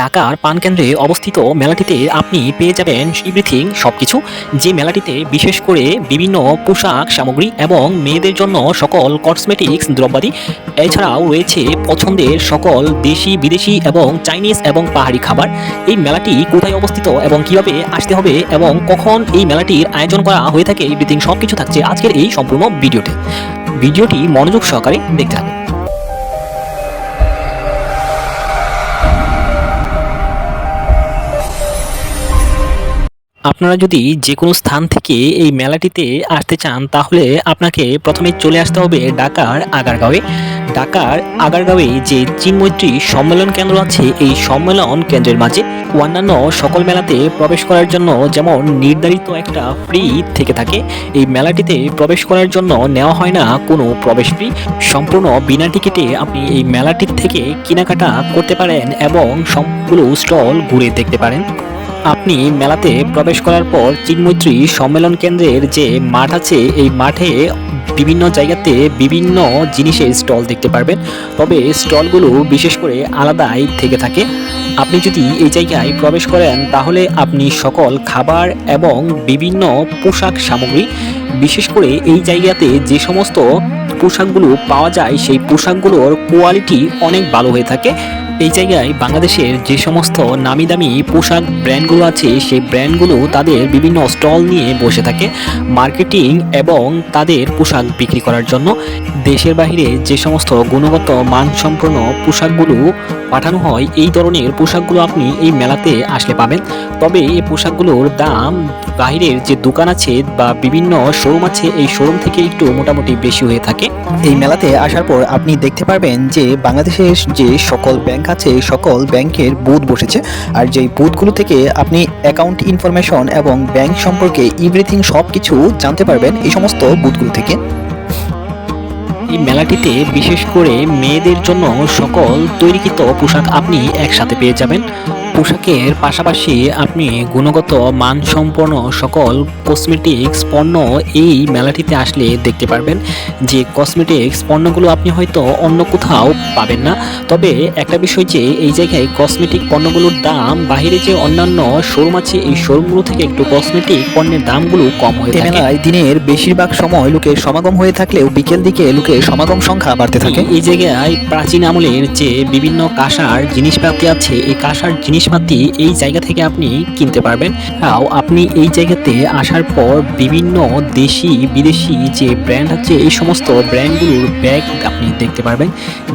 ঢাকার পানকেন্দ্রে অবস্থিত মেলাটিতে আপনি পেয়ে যাবেন এভরিথিং সবকিছু, যে মেলাটিতে বিশেষ করে বিভিন্ন পোশাক সামগ্রী এবং মেয়েদের জন্য সকল কসমেটিক্স দ্রব্যাদি। এছাড়াও রয়েছে পছন্দের সকল দেশি, বিদেশি এবং চাইনিজ এবং পাহাড়ি খাবার। এই মেলাটি কোথায় অবস্থিত এবং কীভাবে আসতে হবে এবং কখন এই মেলাটির আয়োজন করা হয়ে থাকে এভরিথিং সবকিছু থাকছে আজকের এই সম্পূর্ণ ভিডিওতে। ভিডিওটি মনোযোগ সহকারে দেখতে হবে আপনারা যদি যে কোনো স্থান থেকে এই মেলাটিতে আসতে চান, তাহলে আপনাকে প্রথমে চলে আসতে হবে ঢাকার আগারগাঁওয়ে। ঢাকার আগারগাঁওয়ে যে চিনমৈত্রী সম্মেলন কেন্দ্র আছে, এই সম্মেলন কেন্দ্রের মাঝে অন্যান্য সকল মেলাতে প্রবেশ করার জন্য যেমন নির্ধারিত একটা ফ্রি থেকে থাকে, এই মেলাটিতে প্রবেশ করার জন্য নেওয়া হয় না কোনো প্রবেশ ফি সম্পূর্ণ বিনা টিকিটে আপনি এই মেলাটির থেকে কেনাকাটা করতে পারেন এবং সবগুলো স্টল ঘুরে দেখতে পারেন। আপনি মেলাতে প্রবেশ করার পর চিন্মৈত্রী সম্মেলন কেন্দ্রের যে মাঠ আছে, এই মাঠে বিভিন্ন জায়গাতে বিভিন্ন জিনিসের স্টল দেখতে পারবেন। তবে স্টলগুলো বিশেষ করে আলাদাই থেকে থাকে। আপনি যদি এই জায়গায় প্রবেশ করেন, তাহলে আপনি সকল খাবার এবং বিভিন্ন পোশাক সামগ্রী, বিশেষ করে এই জায়গাতে যে সমস্ত পোশাকগুলো পাওয়া যায়, সেই পোশাকগুলোর কোয়ালিটি অনেক ভালো হয়ে থাকে। এই জায়গায় বাংলাদেশের যে সমস্ত নামি দামি পোশাক ব্র্যান্ডগুলো আছে, সেই ব্র্যান্ডগুলো তাদের বিভিন্ন স্টল নিয়ে বসে থাকে মার্কেটিং এবং তাদের পোশাক বিক্রি করার জন্য। দেশের বাইরে যে সমস্ত গুণগত মানসম্পন্ন পোশাকগুলো পাঠানো হয়, এই ধরনের পোশাকগুলো আপনি এই মেলাতে আসলে পাবেন। তবে এই পোশাকগুলোর দাম বাইরের যে দোকান আছে বা বিভিন্ন শোরুম আছে, এই শোরুম থেকে একটু মোটামুটি বেশি হয়ে থাকে। এই মেলাতে আসার পর আপনি দেখতে পারবেন যে বাংলাদেশের যে সকল ব্যাংক আছে সকল ব্যাংকের বুথ বসেছে আর যেই বুথগুলো থেকে আপনি অ্যাকাউন্ট ইনফরমেশন এবং ব্যাংক সম্পর্কে ইভরিথিং সব কিছু জানতে পারবেন এই সমস্ত বুথগুলো থেকে। এই মেলাটিতে বিশেষ করে মেয়েদের জন্য সকল তৈরিকৃত পোশাক আপনি একসাথে পেয়ে যাবেন। পোশাকের পাশাপাশি আপনি গুণগত মানসম্পন্ন সকল কসমেটিক্স পণ্য এই মেলাটিতে আসলে দেখতে পারবেন। যে কসমেটিক্স পণ্যগুলো আপনি হয়তো অন্য কোথাও পাবেন না। তবে একটা বিষয় যে এই জায়গায় কসমেটিক পণ্যগুলোর দাম বাইরে যে অন্যান্য শোরুম আছে এই শোরুমগুলো থেকে একটু কসমেটিক পণ্যের দামগুলো কম হয়ে থাকে। মেলায় দিনের বেশিরভাগ সময় লোকের সমাগম হয়ে থাকলেও বিকেল দিকে লোকের সমাগম সংখ্যা বাড়তে থাকে। এই জায়গায় প্রাচীন আমলের যে বিভিন্ন কাঁসার জিনিসপাতি আছে এই কাঁসার জিনিসপাতি এই জায়গা থেকে আপনি কিনতে পারবেন। তাও আপনি এই জায়গাতে আসার পর বিভিন্ন দেশি, বিদেশি যে ব্র্যান্ড আছে, এই সমস্ত ব্র্যান্ডগুলোর ব্যাগ আপনি দেখতে পারবেন।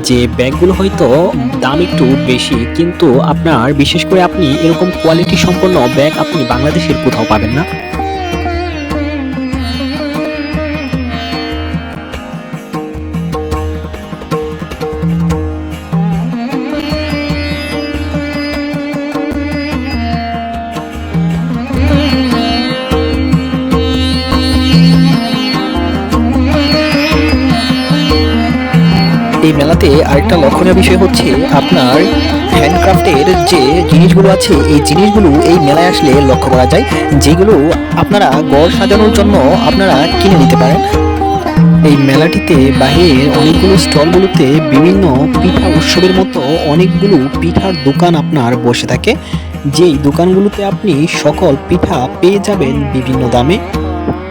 যে ব্যাগগুলো হয়তো দাম একটু বেশি, কিন্তু আপনার বিশেষ করে আপনি এরকম কোয়ালিটি সম্পন্ন ব্যাগ আপনি বাংলাদেশের কোথাও পাবেন না। মেলাতে আরেকটা লক্ষণীয় বিষয় হচ্ছে আপনার হ্যান্ডক্রাফটের যে জিনিসগুলো আছে, এই জিনিসগুলো এই মেলায় আসলে লক্ষ্য করা যায়, যেগুলো আপনারা গড় সাজানোর জন্য আপনারা কিনে নিতে পারেন। এই মেলাটিতে বাহিরের অনেকগুলো স্টলগুলোতে বিভিন্ন পিঠা উৎসবের মতো অনেকগুলো পিঠার দোকান আপনার বসে থাকে। যেই দোকানগুলোতে আপনি সকল পিঠা পেয়ে যাবেন বিভিন্ন দামে।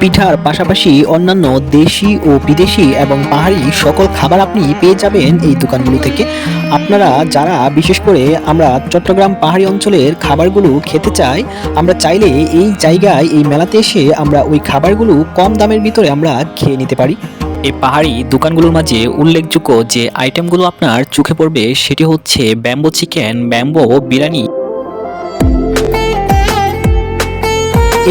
পিঠার পাশাপাশি অন্যান্য দেশি ও বিদেশি এবং পাহাড়ি সকল খাবার আপনি পেয়ে যাবেন এই দোকানগুলো থেকে। আপনারা যারা, বিশেষ করে আমরা চট্টগ্রাম পাহাড়ি অঞ্চলের খাবারগুলো খেতে চাই, আমরা চাইলে এই জায়গায়, এই মেলাতে এসে আমরা ওই খাবারগুলো কম দামের ভিতরে আমরা খেয়ে নিতে পারি। এই পাহাড়ি দোকানগুলোর মাঝে উল্লেখযোগ্য যে আইটেমগুলো আপনার চোখে পড়বে, সেটি হচ্ছে ব্যাম্বো চিকেন ব্যাম্বো, বিরিয়ানি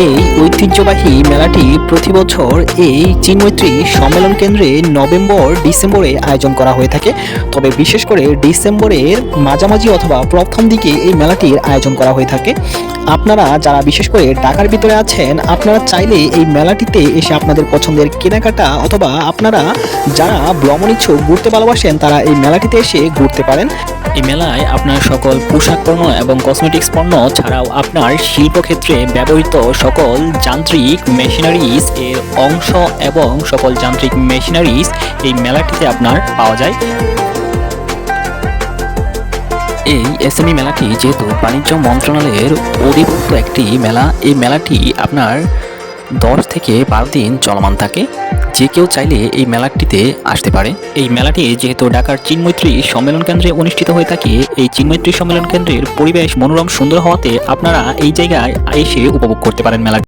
এই ঐতিহ্যবাহী মেলাটি প্রতি বছর এই চিনমৈত্রী সম্মেলন কেন্দ্রে নভেম্বর, ডিসেম্বরে আয়োজন করা হয়ে থাকে। তবে বিশেষ করে ডিসেম্বরের মাঝামাঝি অথবা প্রথম দিকে এই মেলাটির আয়োজন করা হয়ে থাকে। আপনারা যারা বিশেষ করে ঢাকার ভিতরে আছেন, আপনারা চাইলে এই মেলাটিতে এসে আপনাদের পছন্দের কেনাকাটা অথবা আপনারা যারা ভ্রমণ ইচ্ছুক, ঘুরতে ভালোবাসেন, তারা এই মেলাটিতে এসে ঘুরতে পারেন। এই মেলায় আপনার সকল পোশাক পণ্য এবং কসমেটিক্স পণ্য ছাড়াও আপনার শিল্পক্ষেত্রে ব্যবহৃত সকল যান্ত্রিক মেশিনারিজ এর অংশ এবং সকল যান্ত্রিক মেশিনারিজ এই মেলাটিতে আপনার পাওয়া যায়। এই এসএমই মেলাটি যেহেতু বাণিজ্য মন্ত্রণালয়ের অধিভুক্ত একটি মেলা, এই মেলাটি আপনার দশ থেকে বারো দিন চলমান থাকে। যে কেউ চাইলে এই মেলাটিতে আসতে পারে। এই মেলাটি যেহেতু ঢাকার চিন্মৈত্রী সম্মেলন কেন্দ্রে অনুষ্ঠিত হয়ে থাকে, এই চিন্মৈত্রী সম্মেলন কেন্দ্রের পরিবেশ, মনোরম, সুন্দর হওয়াতে আপনারা এই জায়গায় এসে উপভোগ করতে পারেন মেলাটি।